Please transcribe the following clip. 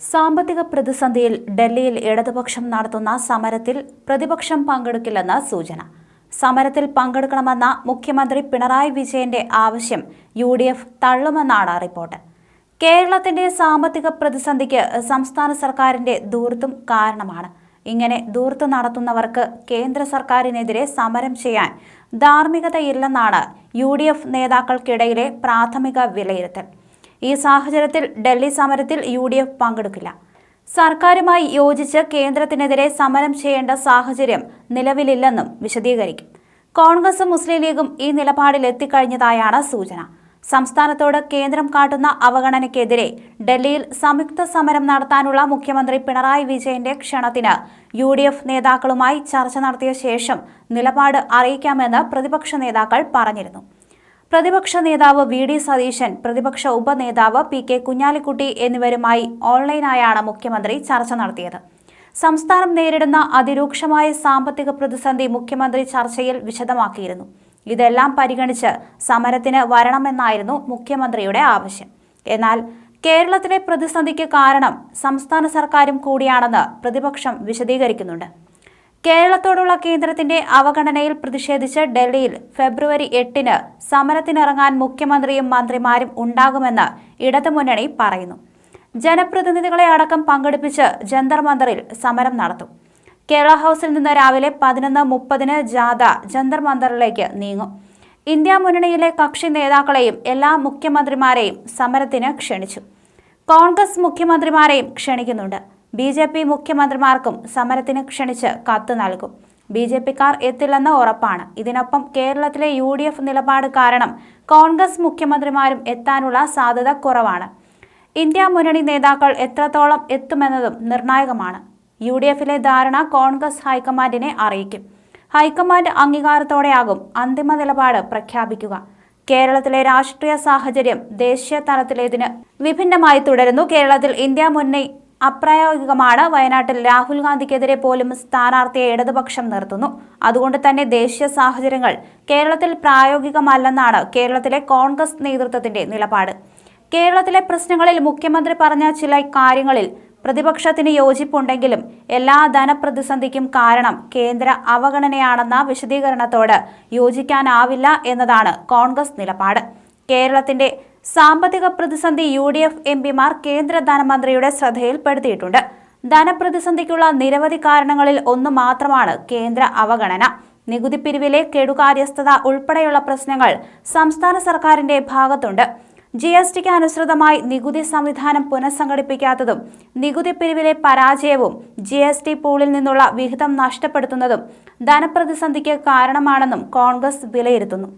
സാമ്പത്തിക പ്രതിസന്ധിയിൽ ഡൽഹിയിൽ ഇടതുപക്ഷം നടത്തുന്ന സമരത്തിൽ പ്രതിപക്ഷം പങ്കെടുക്കില്ലെന്ന് സൂചന. സമരത്തിൽ പങ്കെടുക്കണമെന്ന മുഖ്യമന്ത്രി പിണറായി വിജയന്റെ ആവശ്യം യു ഡി എഫ് തള്ളുമെന്നാണ് റിപ്പോർട്ട്. കേരളത്തിന്റെ സാമ്പത്തിക പ്രതിസന്ധിക്ക് സംസ്ഥാന സർക്കാരിന്റെ ദൂർത്തും കാരണമാണ്. ഇങ്ങനെ ദൂർത്ത് നടത്തുന്നവർക്ക് കേന്ദ്ര സർക്കാരിനെതിരെ സമരം ചെയ്യാൻ ധാർമ്മികതയില്ലെന്നാണ് യു ഡി എഫ് നേതാക്കൾക്കിടയിലെ പ്രാഥമിക വിലയിരുത്തൽ. ഈ സാഹചര്യത്തിൽ ഡൽഹി സമരത്തിൽ യു പങ്കെടുക്കില്ല. സർക്കാരുമായി യോജിച്ച് കേന്ദ്രത്തിനെതിരെ സമരം ചെയ്യേണ്ട സാഹചര്യം നിലവിലില്ലെന്നും വിശദീകരിക്കും. കോൺഗ്രസും മുസ്ലിം ലീഗും ഈ നിലപാടിൽ എത്തിക്കഴിഞ്ഞതായാണ് സൂചന. സംസ്ഥാനത്തോട് കേന്ദ്രം കാട്ടുന്ന അവഗണനയ്ക്കെതിരെ ഡൽഹിയിൽ സംയുക്ത സമരം നടത്താനുള്ള മുഖ്യമന്ത്രി പിണറായി വിജയന്റെ ക്ഷണത്തിന് യു ഡി എഫ് നേതാക്കളുമായി ചർച്ച നടത്തിയ ശേഷം നിലപാട് അറിയിക്കാമെന്ന് പ്രതിപക്ഷ നേതാക്കൾ പറഞ്ഞിരുന്നു. പ്രതിപക്ഷ നേതാവ് വി ഡി സതീശൻ പ്രതിപക്ഷ ഉപനേതാവ് പി കെ കുഞ്ഞാലിക്കുട്ടി എന്നിവരുമായി ഓൺലൈനായാണ് മുഖ്യമന്ത്രി ചർച്ച നടത്തിയത്. സംസ്ഥാനം നേരിടുന്ന അതിരൂക്ഷമായ സാമ്പത്തിക പ്രതിസന്ധി മുഖ്യമന്ത്രി ചർച്ചയിൽ വിശദമാക്കിയിരുന്നു. ഇതെല്ലാം പരിഗണിച്ച് സമരത്തിന് വരണമെന്നായിരുന്നു മുഖ്യമന്ത്രിയുടെ ആവശ്യം. എന്നാൽ കേരളത്തിലെ പ്രതിസന്ധിക്ക് കാരണം സംസ്ഥാന സർക്കാരും കൂടിയാണെന്ന് പ്രതിപക്ഷം വിശദീകരിക്കുന്നുണ്ട്. കേരളത്തോടുള്ള കേന്ദ്രത്തിന്റെ അവഗണനയിൽ പ്രതിഷേധിച്ച് ഡൽഹിയിൽ ഫെബ്രുവരി എട്ടിന് സമരത്തിനിറങ്ങാൻ മുഖ്യമന്ത്രിയും മന്ത്രിമാരും ഉണ്ടാകുമെന്ന് ഇടതുമുന്നണി പറയുന്നു. ജനപ്രതിനിധികളെ അടക്കം പങ്കെടുപ്പിച്ച് ജന്തർ മന്ദറിൽ സമരം നടത്തും. കേരള ഹൗസിൽ നിന്ന് രാവിലെ പതിനൊന്ന് മുപ്പതിന് ജാഥ ജന്തർ മന്ദറിലേക്ക് നീങ്ങും. ഇന്ത്യ മുന്നണിയിലെ കക്ഷി നേതാക്കളെയും എല്ലാ മുഖ്യമന്ത്രിമാരെയും സമരത്തിന് ക്ഷണിച്ചു. കോൺഗ്രസ് മുഖ്യമന്ത്രിമാരെയും ക്ഷണിക്കുന്നുണ്ട്. ബി ജെ പി മുഖ്യമന്ത്രിമാർക്കും സമരത്തിന് ക്ഷണിച്ച് കത്ത് നൽകും. ബി ജെ പിക്കാർ എത്തില്ലെന്ന് ഉറപ്പാണ്. ഇതിനൊപ്പം കേരളത്തിലെ യു ഡി എഫ് നിലപാട് കാരണം കോൺഗ്രസ് മുഖ്യമന്ത്രിമാരും എത്താനുള്ള സാധ്യത കുറവാണ്. ഇന്ത്യ മുന്നണി നേതാക്കൾ എത്രത്തോളം എത്തുമെന്നതും നിർണായകമാണ്. യു ഡി എഫിലെ ധാരണ കോൺഗ്രസ് ഹൈക്കമാൻഡിനെ അറിയിക്കും. ഹൈക്കമാൻഡ് അംഗീകാരത്തോടെയാകും അന്തിമ നിലപാട് പ്രഖ്യാപിക്കുക. കേരളത്തിലെ രാഷ്ട്രീയ സാഹചര്യം ദേശീയ തലത്തിലേതിന് വിഭിന്നമായി തുടരുന്നു. കേരളത്തിൽ ഇന്ത്യ മുന്നണി അപ്രായോഗികമാണ്. വയനാട്ടിൽ രാഹുൽ ഗാന്ധിക്കെതിരെ പോലും സ്ഥാനാർത്ഥിയെ ഇടതുപക്ഷം നിർത്തുന്നു. അതുകൊണ്ട് തന്നെ ദേശീയ സാഹചര്യങ്ങൾ കേരളത്തിൽ പ്രായോഗികമല്ലെന്നാണ് കേരളത്തിലെ കോൺഗ്രസ് നേതൃത്വത്തിന്റെ നിലപാട്. കേരളത്തിലെ പ്രശ്നങ്ങളിൽ മുഖ്യമന്ത്രി പറഞ്ഞ ചില കാര്യങ്ങളിൽ പ്രതിപക്ഷത്തിന് യോജിപ്പുണ്ടെങ്കിലും എല്ലാ ധനപ്രതിസന്ധിക്കും കാരണം കേന്ദ്ര അവഗണനയാണെന്ന വിശദീകരണത്തോട് യോജിക്കാനാവില്ല എന്നതാണ് കോൺഗ്രസ് നിലപാട്. കേരളത്തിന്റെ സാമ്പത്തിക പ്രതിസന്ധി യു ഡി എഫ് എം പിമാർ കേന്ദ്ര ധനമന്ത്രിയുടെ ശ്രദ്ധയിൽപ്പെടുത്തിയിട്ടുണ്ട്. ധനപ്രതിസന്ധിക്കുള്ള നിരവധി കാരണങ്ങളിൽ ഒന്ന് മാത്രമാണ് കേന്ദ്ര അവഗണന. നികുതി പിരിവിലെ കെടുകാര്യസ്ഥത ഉൾപ്പെടെയുള്ള പ്രശ്നങ്ങൾ സംസ്ഥാന സർക്കാരിന്റെ ഭാഗത്തുണ്ട്. ജി എസ് ടിക്ക് അനുസൃതമായി നികുതി സംവിധാനം പുനഃസംഘടിപ്പിക്കാത്തതും നികുതി പിരിവിലെ പരാജയവും ജി എസ് ടി പൂളിൽ നിന്നുള്ള വിഹിതം നഷ്ടപ്പെടുത്തുന്നതും ധനപ്രതിസന്ധിക്ക് കാരണമാണെന്നും കോൺഗ്രസ് വിലയിരുത്തുന്നു.